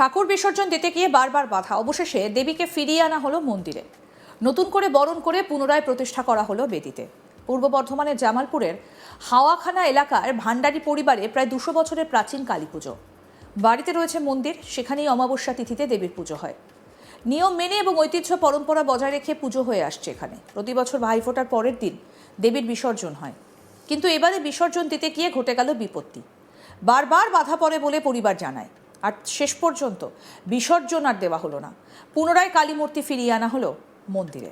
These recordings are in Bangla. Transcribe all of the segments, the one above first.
ঠাকুর বিসর্জন দিতে গিয়ে বারবার বাধা। অবশেষে দেবীকে ফিরিয়ে আনা হলো মন্দিরে। নতুন করে বরণ করে পুনরায় প্রতিষ্ঠা করা হলো বেদিতে। পূর্ব বর্ধমানের জামালপুরের হাওয়াখানা এলাকার ভান্ডারী পরিবারে প্রায় দুশো বছরের প্রাচীন কালী পুজো। বাড়িতে রয়েছে মন্দির, সেখানেই অমাবস্যা তিথিতে দেবীর পুজো হয়। নিয়ম মেনে এবং ঐতিহ্য পরম্পরা বজায় রেখে পুজো হয়ে আসছে এখানে। প্রতি বছর ভাইফোঁটার পরের দিন দেবীর বিসর্জন হয়। কিন্তু এবারে বিসর্জন দিতে গিয়ে ঘটে গেল বিপত্তি। বারবার বাধা পড়ে বলে পরিবার জানায়। আর শেষ পর্যন্ত বিসর্জন আর দেওয়া হলো না। পুনরায় কালী মূর্তি ফিরিয়ে আনা হলো মন্দিরে।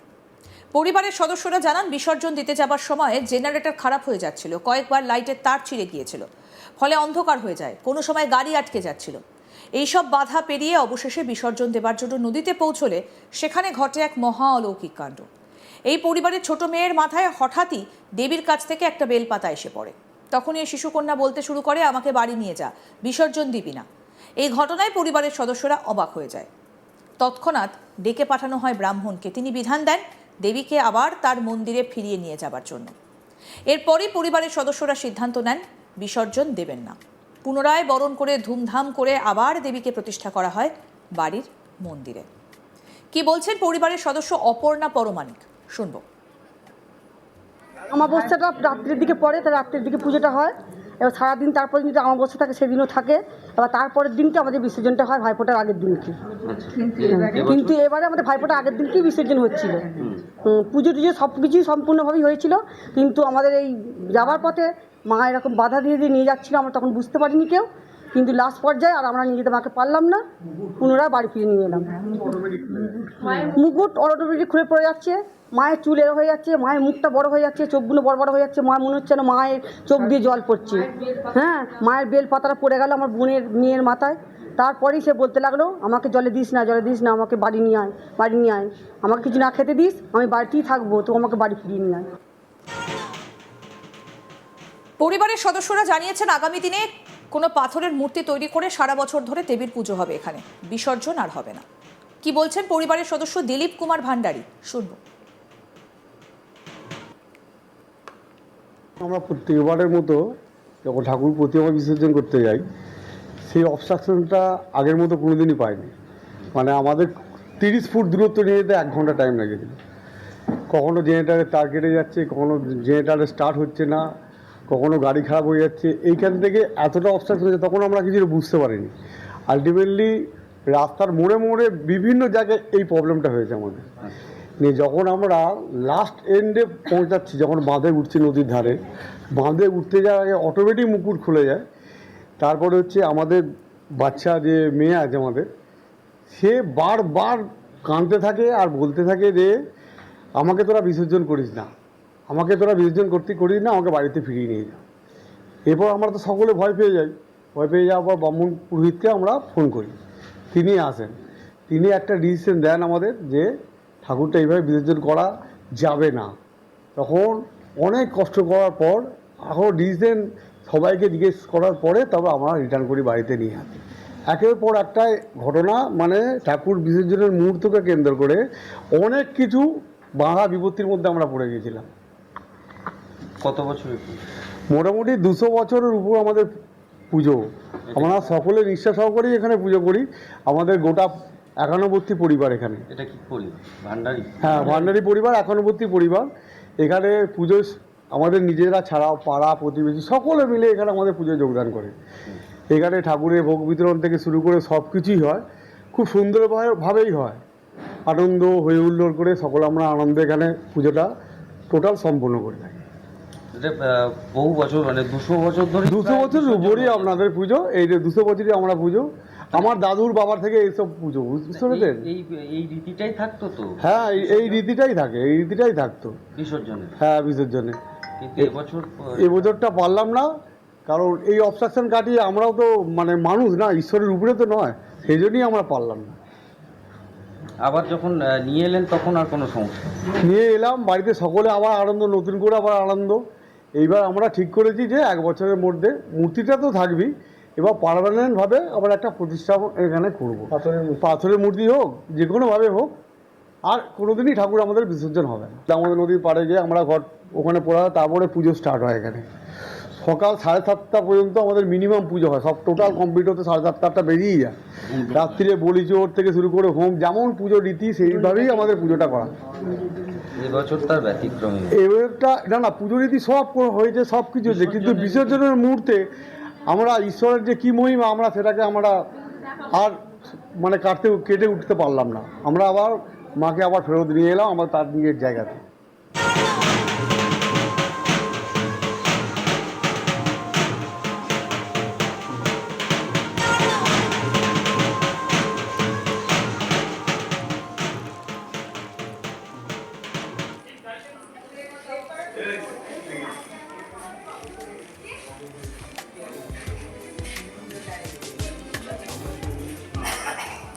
পরিবারের সদস্যরা জানান, বিসর্জন দিতে যাবার সময় জেনারেটর খারাপ হয়ে যাচ্ছিল। কয়েকবার লাইটের তার ছিঁড়ে গিয়েছিল। ফলে অন্ধকার হয়ে যায়। কোনো সময় গাড়ি আটকে যাচ্ছিল। এইসব বাধা পেরিয়ে অবশেষে বিসর্জন দেবার জন্য নদীতে পৌঁছলে সেখানে ঘটে এক মহা অলৌকিক কাণ্ড। এই পরিবারের ছোট মেয়ের মাথায় হঠাৎই দেবীর কাছ থেকে একটা বেলপাতা এসে পড়ে। তখনই এই শিশুকন্যা বলতে শুরু করে, আমাকে বাড়ি নিয়ে যা। বিসর্জন দিবি না। এই ঘটনায় পরিবারের সদস্যরা অবাক হয়ে যায়। তৎক্ষণাৎ ডেকে পাঠানো হয় ব্রাহ্মণকে। তিনি বিধান দেন, দেবীকে আবার তার মন্দিরে ফিরিয়ে নিয়ে যাবার জন্য। এরপরই পরিবারের সদস্যরা সিদ্ধান্ত নেন, বিসর্জন দেবেন না। পুনরায় বরণ করে ধুমধাম করে আবার দেবীকে প্রতিষ্ঠা করা হয় বাড়ির মন্দিরে। কি বলছেন পরিবারের সদস্য অপর্ণা পরমাণিক? শুনব। অমাবস্যাটা রাত্রের দিকে পড়ে তার রাত্রের দিকে পুজোটা হয়। এবার সারাদিন তারপরে যদি অমাবস্যা থাকে সেদিনও থাকে। এবার তারপরের দিনকে আমাদের বিসর্জনটা হয় ভাইফোঁটার আগের দিনকে। কিন্তু এবারে আমাদের ভাইফোঁটা আগের দিনকেই বিসর্জন হচ্ছিল। পুজো টুজো সব কিছুই সম্পূর্ণভাবেই হয়েছিল। কিন্তু আমাদের এই যাওয়ার পথে মা এরকম বাধা দিয়ে দিয়ে নিয়ে যাচ্ছিল আমরা তখন বুঝতে পারিনি কেউ। কিন্তু লাস্ট পর্যায়ে আর আমরা যেতে মাকে পারলাম না, পুনরায় বাড়ি ফিরে নিয়ে এলাম। মুকুট অটোমেটিক খুলে পড়ে যাচ্ছে, মায়ের চুল এর হয়ে যাচ্ছে, মায়ের মুখটা বড় হয়ে যাচ্ছে, চোখগুলো বড় বড় হয়ে যাচ্ছে, মা মনে হচ্ছে না মায়ের চোখ দিয়ে জল পড়ছে। হ্যাঁ মায়ের বেল পাতাটা পড়ে গেল আমার বোনের, মেয়ের মাথায়। তারপরেই সে বলতে লাগল, আমাকে জলে দিস না, জলে দিস না, আমাকে বাড়ি নিয়ে আয়, বাড়ি নিয়ে আয়। আমাকে কিছু না খেতে দিস, আমি বাড়িতেই থাকব তো আমাকে বাড়ি ফিরিয়ে নিয়ে আয়। পরিবারের সদস্যরা জানিয়েছেন, আগামী দিনে কোনো পাথরের মূর্তি তৈরি করে সারা বছর ধরে দেবীর পুজো হবে এখানে। বিসর্জন আর হবে না। কি বলছেন পরিবারের সদস্য দিলীপ কুমার ভান্ডারী? শুনব। আমরা প্রত্যেকবারের মতো যখন ঠাকুর প্রতিমা বিসর্জন করতে যাই, সেই অবস্ট্রাকশনটা আগের মতো কোনোদিনই পাইনি। মানে আমাদের তিরিশ ফুট দূরত্ব নিয়ে যেতে এক ঘণ্টা টাইম লেগেছিল। কখনো জেনারেটারের তার কেটে যাচ্ছে, কখনো জেনারেটারে স্টার্ট হচ্ছে না। কখনো গাড়ি খারাপ হয়ে যাচ্ছে, এইখান থেকে এতটা অবস্ট্রাকশন হচ্ছে তখন আমরা কিছু বুঝতে পারিনি। আলটিমেটলি রাস্তার মোড়ে মোড়ে বিভিন্ন জায়গায় এই প্রবলেমটা হয়েছে আমাদের। নিয়ে যখন আমরা লাস্ট এন্ডে পৌঁছাচ্ছি, যখন বাঁধে উঠছি নদীর ধারে, বাঁধে উঠতে যাওয়ার আগে অটোমেটিক মুকুট খুলে যায়। তারপরে হচ্ছে আমাদের বাচ্চা যে মেয়ে আছে আমাদের, সে বারবার কাঁদতে থাকে আর বলতে থাকে যে, আমাকে তোরা বিসর্জন করিস না। আমাকে তোরা বিসর্জন করতে করিস না, আমাকে বাড়িতে ফিরিয়ে নিয়ে যা। এরপর আমরা তো সকলে ভয় পেয়ে যাই। ভয় পেয়ে যাওয়ার পর ব্রাহ্মণ পুরোহিতকে আমরা ফোন করি। তিনি আসেন। তিনি একটা ডিসিশন দেন আমাদের যে ঠাকুরটা এইভাবে বিসর্জন করা যাবে না। তখন অনেক কষ্ট করার পর এখন ডিসিশন সবাইকে জিজ্ঞেস করার পরে তবে আমরা রিটার্ন করি বাড়িতে নিয়ে আসি একের পর একটা ঘটনা মানে ঠাকুর বিসর্জনের মুহূর্তকে কেন্দ্র করে অনেক কিছু বাধা বিপত্তির মধ্যে আমরা পড়ে গেছিলাম কত বছর মোটামুটি দুশো বছরের উপর আমাদের পুজো। আমরা সকলে নিষ্ঠা সহকারেই এখানে পুজো করি। আমাদের গোটা একান্নবর্তী পরিবার এখানে। এটা কি বলি ভান্ডারি? হ্যাঁ ভান্ডারী পরিবার একান্নবর্তী পরিবার। এখানে পুজো আমাদের নিজেরা ছাড়াও পাড়া প্রতিবেশী সকলে মিলে এখানে আমাদের পুজোয় যোগদান করে। এখানে ঠাকুরের ভোগ বিতরণ থেকে শুরু করে সব কিছুই হয়। খুব সুন্দরভাবে ভাবেই হয়। আনন্দ হয়ে হুল্লোড় করে সকলে আমরা আনন্দে এখানে পুজোটা টোটাল সম্পূর্ণ করে থাকি। এটা বহু বছর মানে দুশো বছর ধরে দুশো বিসর্জন উপরই আপনাদের পুজো এই যে দুশো বছরই আমরা পুজো। আমার দাদুর বাবার থেকে এইসব পুজো বুঝতে পেরেছেন? এই- এই রীতিটাই থাকতো তো। হ্যাঁ এই- রীতিটাই থাকে এই রীতিটাই থাকতো। বিসর্জনে। হ্যাঁ বিসর্জনে। কিন্তু এবছর আহ, এই বছরটা পারলাম না কারণ এই অবস্ট্রাকশন কাটিয়ে আমরাও তো মানে মানুষ না ঈশ্বরের উপরে তো নয় সেই জন্যই আমরা পারলাম না। আবার যখন নিয়ে এলেন তখন আর কোনো সমস্যা নিয়ে এলাম বাড়িতে সকলে আবার আনন্দ নতুন করে আবার আনন্দ। এইবার আমরা ঠিক করেছি যে এক বছরের মধ্যে মূর্তিটা তো থাকবেই। এবার পারমানেন্টভাবে আমরা একটা প্রতিষ্ঠাপন এখানে করব। পাথরের পাথরের মূর্তি হোক যে কোনোভাবে হোক আর কোনোদিনই ঠাকুর আমাদের বিসর্জন হবে না। আমাদের নদীর পাড়ে গিয়ে আমরা ঘর ওখানে পড়া তারপরে পুজো স্টার্ট হয় এখানে। সকাল সাড়ে সাতটা পর্যন্ত আমাদের মিনিমাম পুজো হয়। সব টোটাল কমপ্লিট হতে সাড়ে সাতটা আটটা বেরিয়েই যায়। রাত্রিরে বলি চোর থেকে শুরু করে হোম যেমন পুজো রীতি সেইভাবেই আমাদের পুজোটা করা। এবছর তার ব্যতিক্রমী। এবারটা না না পুজো রীতি সব হয়েছে সব কিছু হয়েছে। কিন্তু বিসর্জনের মুহূর্তে আমরা ঈশ্বরের যে কী মহিমা আমরা সেটাকে আমরা আর মানে কাটতে কেটে উঠতে পারলাম না। আমরা আবার মাকে আবার ফেরত নিয়ে এলাম আমার তার নিজের জায়গাতে।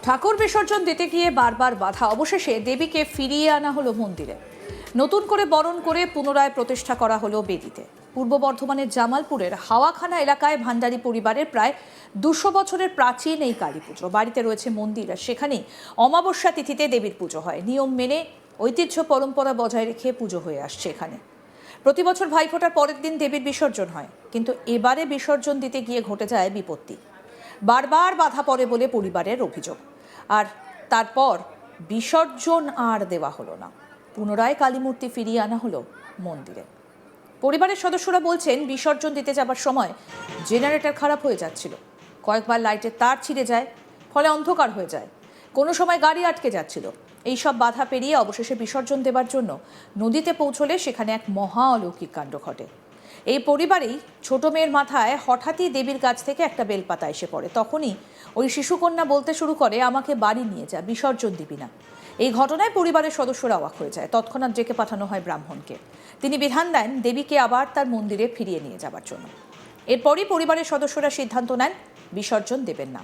ঠাকুর বিসর্জন দিতে গিয়ে বারবার বাধা। অবশেষে দেবীকে ফিরিয়ে আনা হলো মন্দিরে। নতুন করে বরণ করে পুনরায় প্রতিষ্ঠা করা হলো বেদিতে। পূর্ব বর্ধমানের জামালপুরের হাওয়াখানা এলাকায় ভান্ডারি পরিবারের প্রায় দুশো বছরের প্রাচীন এই কালী পুজো বাড়িতে রয়েছে মন্দির আর সেখানেই অমাবস্যা তিথিতে দেবীর পুজো হয়। নিয়ম মেনে ঐতিহ্য পরম্পরা বজায় রেখে পুজো হয়ে আসছে এখানে। প্রতি বছর ভাইফোঁটার পরের দিন দেবীর বিসর্জন হয়, কিন্তু এবারে বিসর্জন দিতে গিয়ে ঘটে যায় বিপত্তি। বারবার বাধা পড়ে বলে পরিবারের অভিযোগ। আর তারপর বিসর্জন আর দেওয়া হলো না। পুনরায় কালীমূর্তি ফিরিয়ে আনা হলো মন্দিরে। পরিবারের সদস্যরা বলছেন, বিসর্জন দিতে যাবার সময় জেনারেটর খারাপ হয়ে যাচ্ছিল। কয়েকবার লাইটের তার ছিঁড়ে যায়, ফলে অন্ধকার হয়ে যায়। কোনো সময় গাড়ি আটকে যাচ্ছিল। এই সব বাধা পেরিয়ে অবশেষে বিসর্জন দেবার জন্য নদীতে পৌঁছলে সেখানে এক মহা অলৌকিক কাণ্ড ঘটে। এই পরিবারেই ছোট মেয়ের মাথায় হঠাৎই দেবীর কাছ থেকে একটা বেলপাতা এসে পড়ে। তখনই ওই শিশুকন্যা বলতে শুরু করে, আমাকে বাড়ি নিয়ে যা, বিসর্জন দিবি না। এই ঘটনায় পরিবারের সদস্যরা অবাক হয়ে যায়। তৎক্ষণাৎ ডেকে পাঠানো হয় ব্রাহ্মণকে। তিনি বিধান দেন দেবীকে আবার তার মন্দিরে ফিরিয়ে নিয়ে যাবার জন্য। এরপরই পরিবারের সদস্যরা সিদ্ধান্ত নেন, বিসর্জন দেবেন না।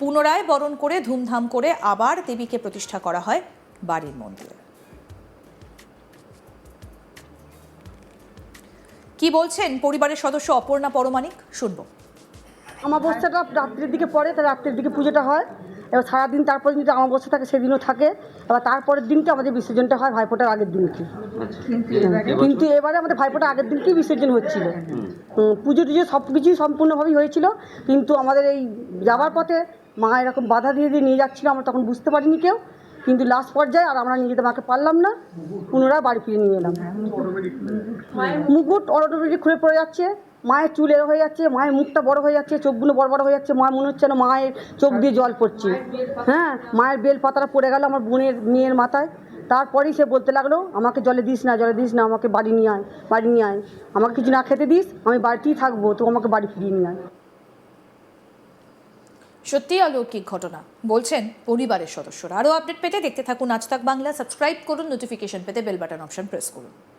পুনরায় বরণ করে ধুমধাম করে আবার দেবীকে প্রতিষ্ঠা করা হয় বাড়ির মন্দিরে। কি বলছেন পরিবারের সদস্য অপর্ণা পরমাণিক? শুনব। আমাবস্যাটা রাত্রের দিকে পড়ে তার রাত্রের দিকে পুজোটা হয়। এবার সারাদিন তারপরে যদি আমাবস্যা থাকে সেদিনও থাকে। এবার তারপরের দিনকে আমাদের বিসর্জনটা হয় ভাইফোঁটার আগের দিনকে। কিন্তু এবারে আমাদের ভাইফোঁটা আগের দিনকেই বিসর্জন হচ্ছিল। পুজো টুজো সব কিছুই সম্পূর্ণভাবেই হয়েছিল। কিন্তু আমাদের এই যাওয়ার পথে মা এরকম বাধা দিয়ে দিয়ে নিয়ে যাচ্ছিল, আমরা তখন বুঝতে পারিনি কেউ। কিন্তু লাস্ট পর্যায়ে আর আমরা যেতে মাকে পারলাম না, পুনরায় বাড়ি ফিরে নিয়ে এলাম। মুকুট অটোমেটিক খুলে পড়ে যাচ্ছে, মায়ের চুল এর হয়ে যাচ্ছে, মায়ের মুখটা বড় হয়ে যাচ্ছে, চোখগুলো বড় বড় হয়ে যাচ্ছে, মা মনে হচ্ছে না মায়ের চোখ দিয়ে জল পড়ছে। হ্যাঁ মায়ের বেল পাতাটা পড়ে গেল আমার বোনের, মেয়ের মাথায়। তারপরেই সে বলতে লাগল, আমাকে জলে দিস না, জলে দিস না, আমাকে বাড়ি নিয়ে আয়, বাড়ি নিয়ে আয়। আমাকে কিছু না খেতে দিস, আমি বাড়িতেই থাকব তো আমাকে বাড়ি ফিরিয়ে নিয়ে আয়। সত্যি অলৌকিক ঘটনা। বলছেন পরিবারের সদস্যরা। আরও আপডেট পেতে দেখতে থাকুন আজ তাক বাংলা। সাবস্ক্রাইব করুন, নোটিফিকেশন পেতে বেল বাটন অপশন প্রেস করুন।